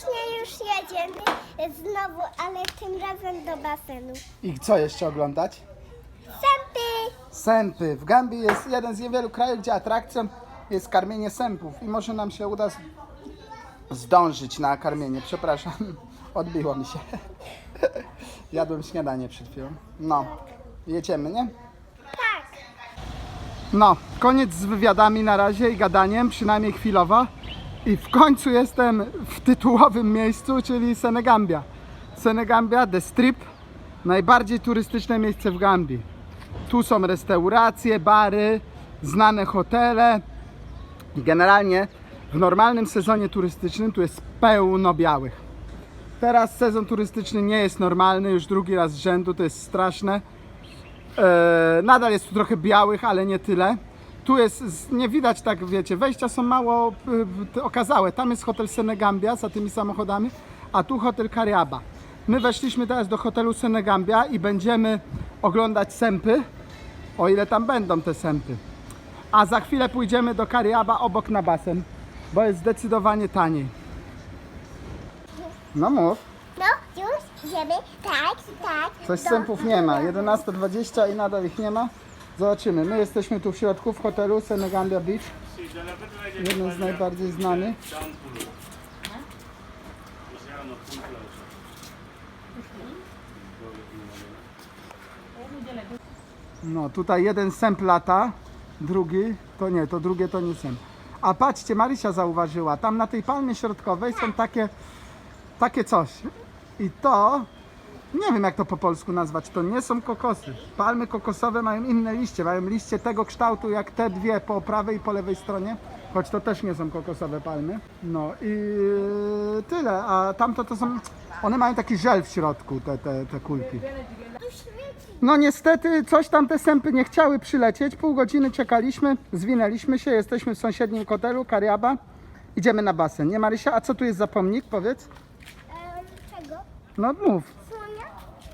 właśnie już jedziemy znowu, ale tym razem do basenu. I co jeszcze oglądać? Sępy! Sępy. W Gambii jest jeden z niewielu krajów, gdzie atrakcją jest karmienie sępów i może nam się uda z- zdążyć na karmienie. Przepraszam, odbiło mi się. Jadłem śniadanie przed chwilą. No, jedziemy, nie? Tak. No, koniec z wywiadami na razie i gadaniem, przynajmniej chwilowo. I w końcu jestem w tytułowym miejscu, czyli Senegambia. Senegambia, The Strip, najbardziej turystyczne miejsce w Gambii. Tu są restauracje, bary, znane hotele. Generalnie w normalnym sezonie turystycznym tu jest pełno białych. Teraz sezon turystyczny nie jest normalny, już drugi raz z rzędu, to jest straszne. E, nadal jest tu trochę białych, ale nie tyle. Tu jest, nie widać tak, wiecie, wejścia są mało okazałe. Tam jest hotel Senegambia za tymi samochodami, a tu hotel Kariaba. My weszliśmy teraz do hotelu Senegambia i będziemy oglądać sępy, o ile tam będą te sępy. A za chwilę pójdziemy do Kariaba obok na basen, bo jest zdecydowanie taniej. No mów. No, już idziemy. Tak, tak. Coś Do- sępów nie ma. 11.20 i nadal ich nie ma. Zobaczymy. My jesteśmy tu w środku, w hotelu Senegambia Beach. Jeden z najbardziej znanych. No tutaj jeden sęp lata, drugi to nie, to drugie to nie sęp. A patrzcie, Marysia zauważyła, tam na tej palmie środkowej są takie, takie coś. I to nie wiem jak to po polsku nazwać, to nie są kokosy. Palmy kokosowe mają inne liście, mają liście tego kształtu jak te dwie po prawej i po lewej stronie, choć to też nie są kokosowe palmy. No i tyle, a tamto to są, one mają taki żel w środku, te, te, te kulki. No niestety coś tam te sępy nie chciały przylecieć, pół godziny czekaliśmy, zwinęliśmy się, jesteśmy w sąsiednim hotelu, Kariaba. Idziemy na basen, nie Marysia? A co tu jest za pomnik, powiedz? E, czego? No mów.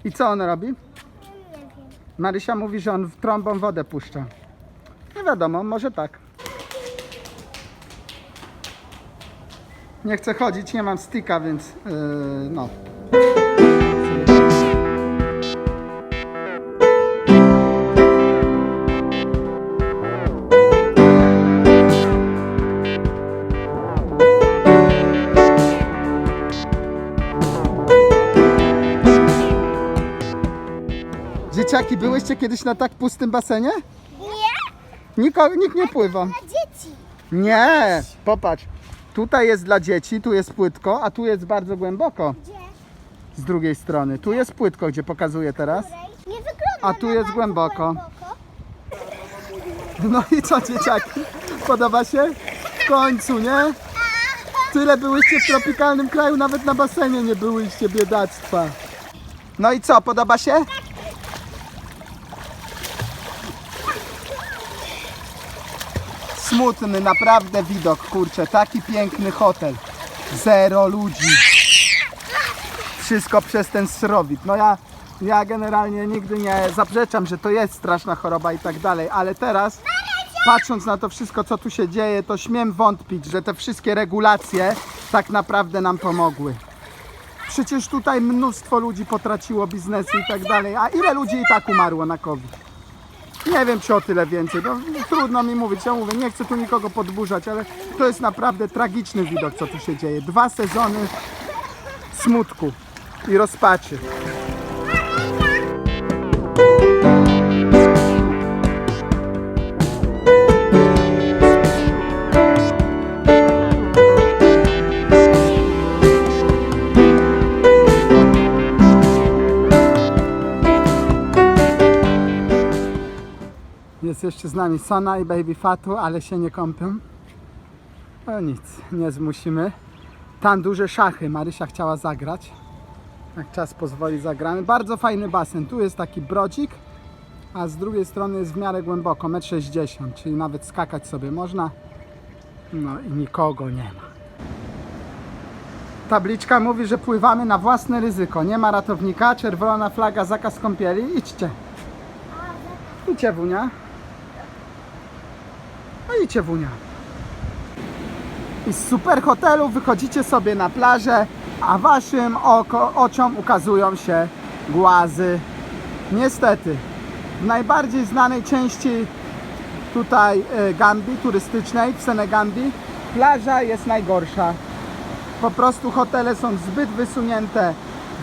I co on robi? Marysia mówi, że on trąbą wodę puszcza. Nie wiadomo, może tak. Nie chcę chodzić, nie mam sticka, więc yy, no. Dzieciaki, byłyście kiedyś na tak pustym basenie? Nie? Niko, nikt nie pływa. Dla dzieci. Nie, popatrz. Tutaj jest dla dzieci, tu jest płytko, a tu jest bardzo głęboko Gdzie? z drugiej strony. Tu jest płytko, gdzie pokazuję teraz. Nie wygląda A tu na jest bardzo głęboko. No i co dzieciaki? Podoba się? W końcu, nie? Tyle byłyście w tropikalnym kraju, nawet na basenie nie byłyście, biedactwa. No i co, podoba się? Smutny naprawdę widok, kurczę, taki piękny hotel. Zero ludzi. Wszystko przez ten srowit. No ja, ja generalnie nigdy nie zaprzeczam, że to jest straszna choroba i tak dalej, ale teraz patrząc na to wszystko, co tu się dzieje, to śmiem wątpić, że te wszystkie regulacje tak naprawdę nam pomogły. Przecież tutaj mnóstwo ludzi potraciło biznesy i tak dalej, a ile ludzi i tak umarło na COVID? Nie wiem, czy o tyle więcej. No, trudno mi mówić. Ja mówię, nie chcę tu nikogo podburzać, ale to jest naprawdę tragiczny widok, co tu się dzieje. Dwa sezony smutku i rozpaczy. Jest jeszcze z nami Sona i Baby Fatu, ale się nie kąpią. No nic, nie zmusimy. Tam duże szachy, Marysia chciała zagrać. Jak czas pozwoli, zagramy. Bardzo fajny basen. Tu jest taki brodzik, a z drugiej strony jest w miarę głęboko, 1,60 m, czyli nawet skakać sobie można. No i nikogo nie ma. Tabliczka mówi, że pływamy na własne ryzyko. Nie ma ratownika, czerwona flaga, zakaz kąpieli. Idźcie. Idźcie, Wunia. No idźcie, Wunia. I z super hotelu wychodzicie sobie na plażę, a waszym oko, oczom ukazują się głazy. Niestety, w najbardziej znanej części tutaj e, Gambii turystycznej, w Senegambii, plaża jest najgorsza. Po prostu hotele są zbyt wysunięte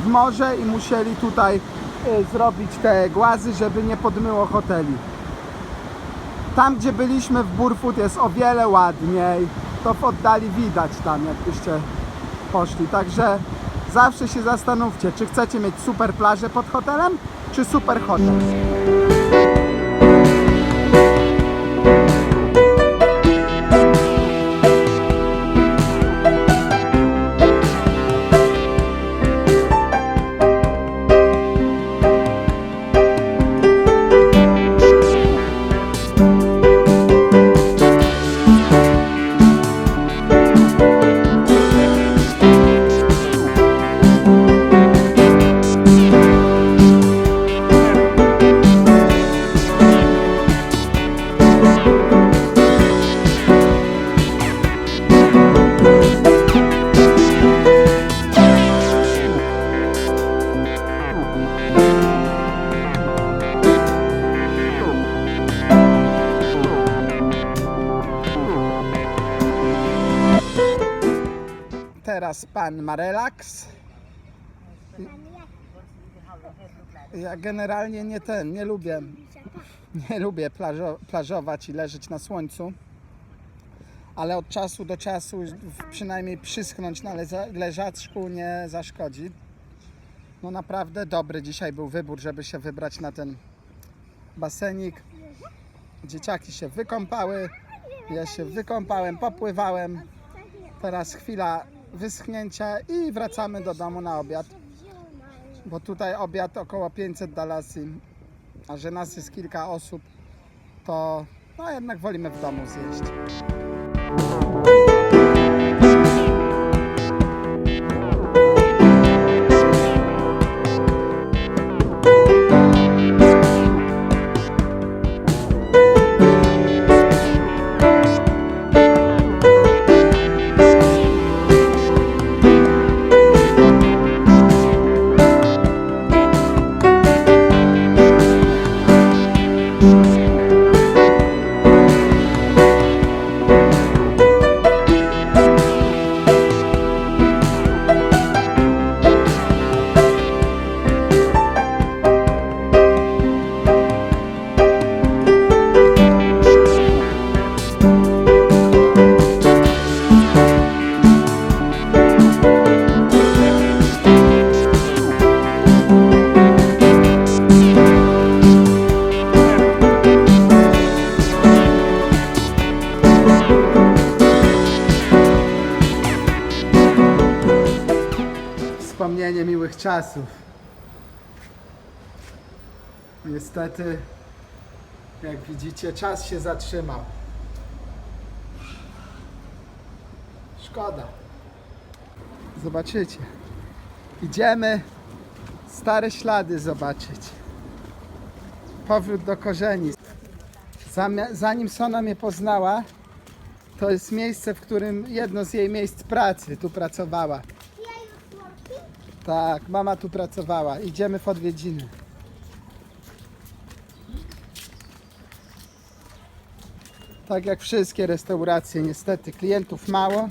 w morze i musieli tutaj e, zrobić te głazy, żeby nie podmyło hoteli. Tam, gdzie byliśmy w Burfut jest o wiele ładniej. To w oddali widać tam, jakbyście poszli. Także zawsze się zastanówcie, czy chcecie mieć super plażę pod hotelem, czy super hotel. Teraz pan ma relaks. Ja generalnie nie ten, nie lubię, nie lubię plażo, plażować i leżeć na słońcu, ale od czasu do czasu przynajmniej przyschnąć na leżaczku nie zaszkodzi. No naprawdę dobry dzisiaj był wybór, żeby się wybrać na ten basenik. Dzieciaki się wykąpały, ja się wykąpałem, popływałem. Teraz chwila wyschnięcia i wracamy do domu na obiad. Bo tutaj obiad około 500 dalasi, a że nas jest kilka osób, to no jednak wolimy w domu zjeść. Wspomnienie miłych czasów. Niestety, jak widzicie, czas się zatrzymał. Szkoda. Zobaczycie. Idziemy stare ślady zobaczyć. Powrót do korzeni. Zanim Sona mnie poznała, to jest miejsce, w którym jedno z jej miejsc pracy tu pracowała. Tak, mama tu pracowała. Idziemy w odwiedziny. Tak jak wszystkie restauracje, niestety klientów mało.